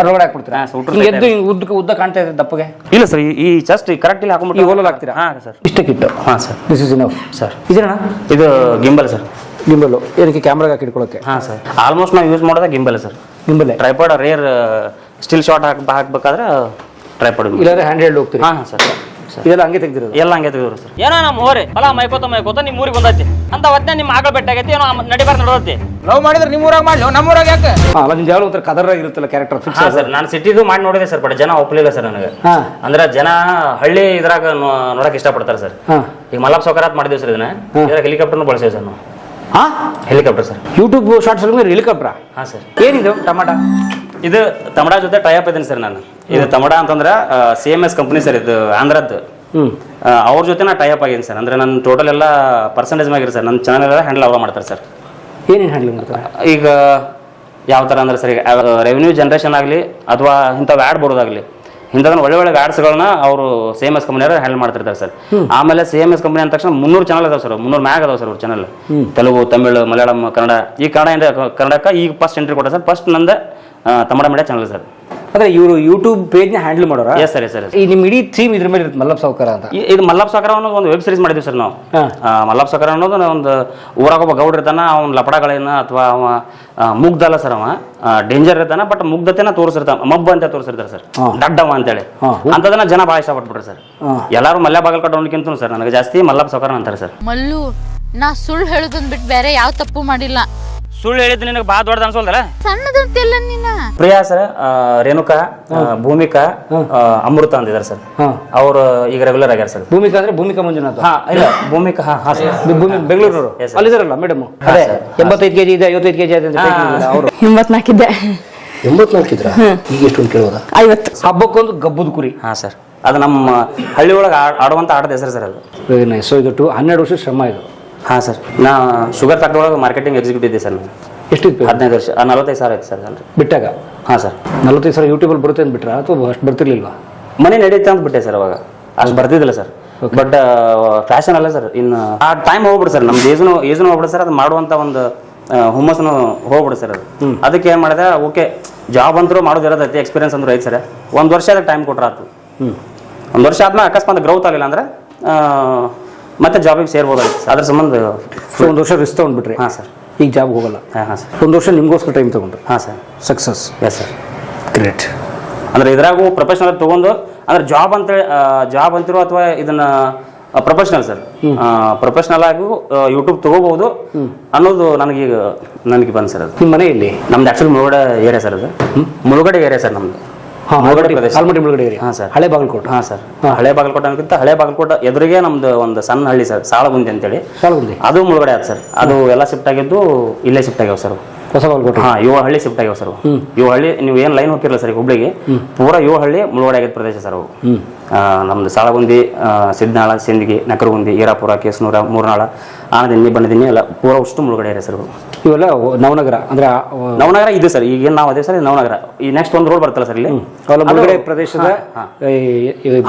ಅದ್ರೊಳಗಡೆ ಹಾಕ್ಬಿಡ್ತೀರಾ? ಹಾಂ, ಹಿಂಗೆ ಎದ್ದು ಹಿಂಗೆ ಉದ್ದಕ್ಕೆ ಉದ್ದ ಕಾಣ್ತಾ ಇದೆ ದಪ್ಪಗೆ? ಇಲ್ಲ ಸರ್ ಈ ಜಸ್ಟ್ ಕರೆಕ್ಟ್ ಇಲ್ಲಿ ಹಾಕೊಂಡ್ಬಿಟ್ಟು ಈ ಓಲಲ್ಲಿ ಹಾಕ್ತೀರಾ? ಹಾಂ ಸರ್ ಇಷ್ಟಕ್ಕೆ ಕಿಟ್ಟು. ಹಾಂ sir this is enough sir ಇದೇನಾ ಇದು ಗಿಂಬಲ್ ಸರ್ ನಿಂಬಲ್ಲು ಏನಕ್ಕೆ ಕ್ಯಾಮ್ರಾಗೆ ಹಾಕಿ ಇಟ್ಕೊಳ್ಳೋಕೆ ಹಾಂ ಸರ್ ಆಲ್ಮೋಸ್ಟ್ ನಾವು ಯೂಸ್ ಮಾಡೋದೇ gimbal sir gimbal? Tripod rare still shot ಹಾಕ್ ಹಾಕ್ಬೇಕಾದ್ರೆ ಟ್ರೈಪಾಡ್ ಇಲ್ಲಾಂದ್ರೆ ಹ್ಯಾಂಡ್ ಹೆಲ್ಡ್ ಹೋಗ್ತೀರಿ? ಹಾಂ ಸರ್ ಇದೆಲ್ಲ ಹಂಗೆ ತೆಗ್ದಿರೋದು? ಎಲ್ಲ ಹಂಗೆ ತೆಗೆದ್ರು ಸರ್ ಏನೋ ನಮ್ಮ ಹೋರಿ ಹೊಲ ಮೈಕೋತ ಮೈಕೋತ ನಿಮ್ಮ ಊರಿಗೆ ಬಂದೈತಿ. ಅಂತ ಹೊತ್ತಿನ ನಿಮ್ಮ ಆಕಳ ಬೆಟ್ಟಾಗೈತಿ ಏನೋ ನಡಿಬಾರ್ದು ನಡೋತಿ ಲವ್ ಮಾಡಿದ್ರೆ ನಿಮ್ಮ ಊರಾಗ ಮಾಡಿ ನಮ್ಮ ಊರಾಗ ಯಾಕೆ? ಹಾಂ ಅಲ್ಲ ನಿಮ್ದು ಯಾವ್ದು ಒಂಥರ ಕದರಾಗಿರುತ್ತಲ್ಲ ಕ್ಯಾರೆಕ್ಟರ್ ಫಿಕ್ಸ್ ಹಾಂ ಸರ್ ನಾನು ಸಿಟಿದು ಮಾಡಿ ನೋಡಿದೆ ಸರ್ ಬಟ್ ಜನ ಒಪ್ಪಲಿಲ್ಲ ಸರ್ ನನಗೆ. ಹಾಂ. ಅಂದ್ರೆ ಜನ ಹಳ್ಳಿ ಇದ್ರಾಗ ನೋ- ನೋಡಕ್ ಇಷ್ಟಪಡ್ತಾರೆ ಸರ್ ಹಾಂ. ಈಗ ಮಲ್ಲಪ್ಪ ಸೌಕರ್ಯಾತ್ ಮಾಡಿದ್ವಿ ಸರ್ ಇದನ್ನ. ಇದ್ರಾಗ ಹೆಲಿಕಾಪ್ಟರ್ನು ಬಳಸಿವಿ ಸರ್ ನಾವು. ಹಾಂ? ಹೆಲಿಕಾಪ್ಟರ್ ಸರ್ ಯೂಟ್ಯೂಬ್ ಶಾರ್ಟ್ಸ್ ಮೇಲೆ ಹೆಲಿಕಾಪ್ಟ್ರಾ ಹಾಂ ಸರ್ ಏನಿದು ಟಮಾಟ? ಇದು ತಮಡ ಜೊತೆ ಟೈಅಪ್ ಇದ್ದೀನಿ ಸರ್ ನಾನು. ಇದು ತಮಡ ಅಂತಂದ್ರೆ C M S company sir ಇದು ಆಂಧ್ರದ್ದು. ಅವ್ರ ಜೊತೆ ನಾ ಟೈಅಪ್ ಆಗಿದ್ದೀನಿ ಸರ್ ಅಂದ್ರೆ ನನ್ನ ಟೋಟಲ್ ಎಲ್ಲ ಪರ್ಸೆಂಟೇಜ್ ಮ್ಯಾಗಿರಿ ಸರ್ ನನ್ನ ಚಾನಲ್ ಎಲ್ಲ ಹ್ಯಾಂಡಲ್ ಅವ್ರ ಮಾಡ್ತಾರೆ ಸರ್ ಏನೇನು ಹ್ಯಾಂಡ್ಲಿಂಗ್ ಮಾಡ್ತಾರೆ? ಈಗ ಯಾವ ಥರ ಅಂದ್ರೆ ಸರ್ ರೆವೆನ್ಯೂ ಜನ್ರೇಷನ್ ಆಗಲಿ ಅಥವಾ ಇಂಥವು ಆ್ಯಡ್ ಬರೋದಾಗಲಿ ಇಂಥದನ್ನ ಒಳ್ಳೆ ಒಳ್ಳೆ ಆ್ಯಡ್ಸ್ಗಳನ್ನ ಅವರು ಸಿ ಎಂ ಎಸ್ ಕಂಪ್ನಿಯವರು ಹ್ಯಾಂಡಲ್ ಮಾಡ್ತಿರ್ತಾರೆ ಸರ್. ಆಮೇಲೆ ಸಿ ಎಂ ಎಸ್ ಕಂಪ್ನಿ ಅಂದ ತಕ್ಷಣ ಮುನ್ನೂರು ಚಾನಲ್ ಅದಾವೆ ಸರ್ ಮುನ್ನೂರು ಮ್ಯಾಗ್ ಅದಾವೆ ಸರ್ ಅವ್ರ ಚಾನಲ್ ತೆಲುಗು ತಮಿಳು ಮಲಯಾಳಂ ಕನ್ನಡ ಈ ಕನ್ನಡ ಕನ್ನಡಕ್ಕೆ ಈಗ ಫಸ್ಟ್ ಎಂಟ್ರಿ ಕೊಟ್ಟ ಸರ್ ಫಸ್ಟ್ ನಂದು ತಮಿಳ ಮೀಡಿಯಾ ಚಾನಲ್ ಸರ್. ಅಂದ್ರೆ ಇವರು ಯೂಟ್ಯೂಬ್ ಪೇಜ್ನ ಹ್ಯಾಂಡಲ್ ಮಾಡೋರ? ಎಸ್ ಸರ್ ಎಸ್ ಸರ್ ಈ ನಿಮ್ಮ ಇಡೀ ಥೀಮ್ ಇದ್ರ ಮೇಲೆ ಇರುತ್ತೆ ಮಲ್ಲಪ್ಪ ಸೌಕರ ಅಂತ. ಇದು ಮಲ್ಲಪ್ಪ ಸಾಕರ ಅನ್ನೋದು ಒಂದು ವೆಬ್ ಸೀರೀಸ್ ಮಾಡಿದ್ವಿ ಸರ್ ನಾವು. ಹಾ. ಆ, ಮಲ್ಲಪ್ಪ ಸಾಕರ ಅನ್ನೋದು ಒಂದು ಊರಾಗ ಒಬ್ಬ ಗೌಡ್ರ ಇರ್ತಾನ ಅವ್ನ ಲಪಡಗಳೇನ ಅಥವಾ ಅವ ಆ, ಮುಗ್ಧಲ್ಲ ಸರ್ ಅವ. ಡೇಂಜರ್ ಇರ್ತಾನ ಬಟ್ ಮುಗ್ಧತೆನ ತೋರಿಸಿರ್ತಾನ ಮಬ್ಬ ಅಂತ ತೋರಿಸಿರ್ತಾರೆ ಸರ್ ಹಾ. ದಡ್ಡವ ಅಂತೇಳಿ. ಹಾ. ಅಂತದನ್ನ ಜನ ಭಾಳ ಇಷ್ಟಪಟ್ಬಿಟ್ರೆ ಸರ್ ಹಾ. ಎಲ್ಲಾರು ಮಲ್ಯ ಬಾಗಲ್ ಕಟ್ಟೋನ್ಕಿಂತ ಸರ್ ನನಗೆ ಜಾಸ್ತಿ ಮಲ್ಲಪ್ಪ ಸಾಕರ ಅಂತಾರೆ ಸರ್ ಮಲ್ಲು ನಾ ಸುಳ್ಳು ಹೇಳುದನ್ ಬಿಟ್ಟು ಬೇರೆ ಯಾವ ತಪ್ಪು ಮಾಡಿಲ್ಲ. ಸುಳ್ಳು ಹೇಳಿದ್ ನಿನಗೆ ಬಾ ದೊಡ್ಡದ ಅನ್ಸೋಲ್ದಲ್ಲ? ಸಣ್ಣದಂತೆಲ್ಲ ನಿನ್ನ ಪ್ರಿಯಾ ಸರ್ ರೇಣುಕಾ ಆ, ಭೂಮಿಕಾ ಆ, ಅಮೃತ ಅಂದಿದ್ದಾರೆ ಸರ್. ಹಾಂ. ಅವರು ಈಗ ರೆಗ್ಯುಲರ್ ಆಗ್ಯಾರ ಸರ್. ಭೂಮಿಕಾ ಅಂದ್ರೆ ಭೂಮಿಕಾ ಮಂಜುನಾಥ? ಹಾ ಇಲ್ಲ ಭೂಮಿಕಾ ಹಾ ಹಾ ಸರ್. ಭೂಮಿ ಬೆಂಗಳೂರು Yes, sir. ಅಲ್ಲಿದಾರಲ್ಲ ಮೇಡಮ್ ಅದೇ ಎಂಬತ್ತೈದು ಕೆಜಿ ಇದೆ ಐವತ್ತೈದು ಕೆಜಿ ಇದೆ ಅಂತ ಅವರು. ಎಂಬತ್ನಾಲ್ಕಿದ್ದೆ ಎಂಬತ್ನಾಲ್ಕು ಇದ್ರ ಈಗ ಎಷ್ಟೊಂದು ಕೇಳೋದ? ಐವತ್ತು. ಹಬ್ಬಕ್ಕೊಂದು ಗಬ್ಬದ ಕುರಿ. ಹಾ ಸರ್. ಅದು ನಮ್ಮ ಹಳ್ಳಿ ಒಳಗೆ ಆಡುವಂತ ಆಟದ ಹೆಸರು ಸರ್ ಅದು. ಸೊ ಇದು ಟು ಹನ್ನೆರಡು ವರ್ಷ ಶ್ರಮ ಇದು. ಹಾಂ ಸರ್. ನಾ ಶುಗರ್ ಫ್ಯಾಕ್ಟ್ರಿ ಒಳಗೆ ಮಾರ್ಕೆಟಿಂಗ್ ಎಕ್ಸಿಕ್ಯೂಟಿವ್ ಇದೆ ಸರ್ ನಾನು. ಎಷ್ಟಿತ್ತು? ಹದಿನೈದು ವರ್ಷ ಆ, ನಲವತ್ತೈದು ಸಾವಿರ ಆಯ್ತು ಸರ್ ಅಲ್ರಿ ಬಿಟ್ಟಾಗ? ಹಾಂ ಸರ್. ನಲವತ್ತೈದು ಸಾವಿರ ಯೂಟ್ಯೂಬಲ್ಲಿ ಬರುತ್ತೆ ಅಂತ ಬಿಟ್ರಾ ಅಥವಾ ಅಷ್ಟು ಬರ್ತಿರ್ಲಿಲ್ವಾ? ಮನೆ ನಡೆಯುತ್ತೆ ಅಂತ ಬಿಟ್ಟೆ ಸರ್ ಅವಾಗ. ಅಷ್ಟು ಬರ್ತಿದ್ದಿಲ್ಲ ಸರ್. ಬಟ್ ಫ್ಯಾಷನ್ ಅಲ್ಲ ಸರ್. ಇನ್ನು ಆ ಟೈಮ್ ಹೋಗ್ಬಿಡು ಸರ್. ನಮ್ದು ಏಜ್ನು ಏಜ್ನು ಹೋಗ್ಬಿಡು ಸರ್. ಅದು ಮಾಡುವಂಥ ಒಂದು ಆ, ಹುಮ್ಮಸ್ಸು ಹೋಗ್ಬಿಡು ಸರ್ ಅದು. ಅದಕ್ಕೆ ಏನು ಮಾಡಿದೆ ಓಕೆ ಜಾಬ್ ಅಂತರೂ ಮಾಡೋದು ಇರೋದೈತಿ ಎಕ್ಸ್ಪೀರಿಯನ್ಸ್ ಅಂದ್ರೂ ಐತೆ ಸರ್. ಒಂದು ವರ್ಷ ಅದಕ್ಕೆ ಟೈಮ್ ಕೊಟ್ರಾತು ಒಂದು ವರ್ಷ ಆದ್ಮೇಲೆ ಅಕಸ್ಮಾತ್ ಗ್ರೌತ್ ಆಗಲಿಲ್ಲ ಅಂದ್ರೆ ಮತ್ತೆ ಜಾಬಿಗೆ ಸೇರ್ಬೋದಾಗಿತ್ತು ಅದ್ರ ಸಂಬಂಧ ಸೊ ಒಂದು ವರ್ಷ ರಿಸ್ಕ್ ತೊಗೊಂಡ್ಬಿಟ್ರಿ. ಹಾಂ ಸರ್ ಈಗ ಜಾಬ್ ಹೋಗಲ್ಲ. ಹಾಂ ಹಾಂ ಸರ್ ಒಂದು ವರ್ಷ ನಿಮಗೋಸ್ಕರ ಟೈಮ್ ತೊಗೊಂಡ್ರಿ. ಹಾಂ sir success yes sir great ಅಂದ್ರೆ ಇದ್ರಾಗೂ ಪ್ರೊಫೆಷನಲ್ ತಗೊಂಡು ಅಂದ್ರೆ ಜಾಬ್ ಅಂತ ಜಾಬ್ ಅಂತಿರೋ ಅಥವಾ ಇದನ್ನ ಪ್ರೊಫೆಷನಲ್ ಸರ್ ಪ್ರೊಫೆಷನಲ್ ಆಗಿ ಯೂಟ್ಯೂಬ್ ತಗೋಬಹುದು. ಅನ್ನೋದು ನನಗೀಗ ನನಗೆ ಬಂದು ಸರ್ ಅದು. ನಿಮ್ಮ ಮನೆ ಇಲ್ಲಿ ನಮ್ದು ಆಕ್ಚುಲಿ ಮುಳುಗಡೆ ಏರಿಯಾ ಸರ್ ಅದು. ಮುಳುಗಡೆ ಏರಿಯಾ ಸರ್ ನಮ್ದು. ಆಲ್ಮಟ್ಟಿ ಮುಳುಗಡೆ ಏರಿಯಾ. ಹಾಂ ಸರ್. ಹಳೆ ಬಾಗಲಕೋಟೆ. ಹಾಂ ಸರ್. ಹಳೆ ಬಾಗಲಕೋಟೆ ಅನ್ನೋಕ್ಕಿಂತ ಹಳೆ ಬಾಗಲಕೋಟೆ ಎದುರಿಗೆ ನಮ್ದು ಒಂದು ಸಣ್ಣ ಹಳ್ಳಿ ಸರ್ ಸಾಳಗುಂದಿ ಅಂತೇಳಿ. ಸಾಳಗುಂದಿ. ಅದು ಮುಳುಗಡೆ ಆಯ್ತು ಸರ್. ಅದು ಎಲ್ಲ ಶಿಫ್ಟ್ ಆಗಿದ್ದು ಇಲ್ಲೇ ಶಿಫ್ಟ್ ಆಗ್ಯಾವ ಸರ್. ಹೊಸ ಬಾಗಲಕೋಟೆ ಹಾ ಏಳು ಹಳ್ಳಿ ಶಿಫ್ಟ್ ಆಗ್ಯಾವ ಸರ್ ಯುವ ಹಳ್ಳಿ ನೀವು ಏನು ಲೈನ್ ಹೋಗ್ತಿರಲ್ಲ ಸರ್ ಈಗ ಹುಬ್ಳಿಗೆ? ಪೂರಾ ಯುವ ಹಳ್ಳಿ ಮುಳುಗಡೆ ಆಗಿದ್ದ ಪ್ರದೇಶ ಸರ್ ಅವು. ನಮ್ದು ಸಾಳಗುಂದಿ ಸಿದ್ನಾಳ ಸಿಂದಗಿ ನಕರಗುಂದಿ ಈರಾಪುರ ಕೇಸನೂರ ಮೂರ್ನಾಳ ಆನದಿನ್ನಿ ಬಣ್ಣದಿನ್ನಿ ಎಲ್ಲ ಪೂರಾ ಅಷ್ಟು ಮುಳುಗಡೆ ಇದೆ ಸರ್ ಇವೆಲ್ಲ ನವನಗರ ಅಂದ್ರೆ ನವನಗರ ಇದೆ ಸರ್ ಈಗ ಏನು ನಾವು ಅದೇ ಸರ್ ನವನಗರ. ಈ ನೆಕ್ಸ್ಟ್ ಒಂದು ರೋಡ್ ಬರ್ತಲ್ಲ ಸರ್ ಇಲ್ಲಿ? ಮುಳುಗಡೆ ಪ್ರದೇಶದ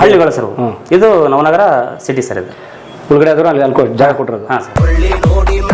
ಹಳ್ಳಿಗಳು ಸರ್ ಇದು ನವನಗರ ಸಿಟಿ ಸರ್ ಇದು. ಮುಳುಗಡೆ ಆದರೂ ಅಲ್ಲಿ ಅನ್ಕೋ ಜಾಗ ಕೊಟ್ಟಿರೋದು. ಹಾಂ ಸರ್.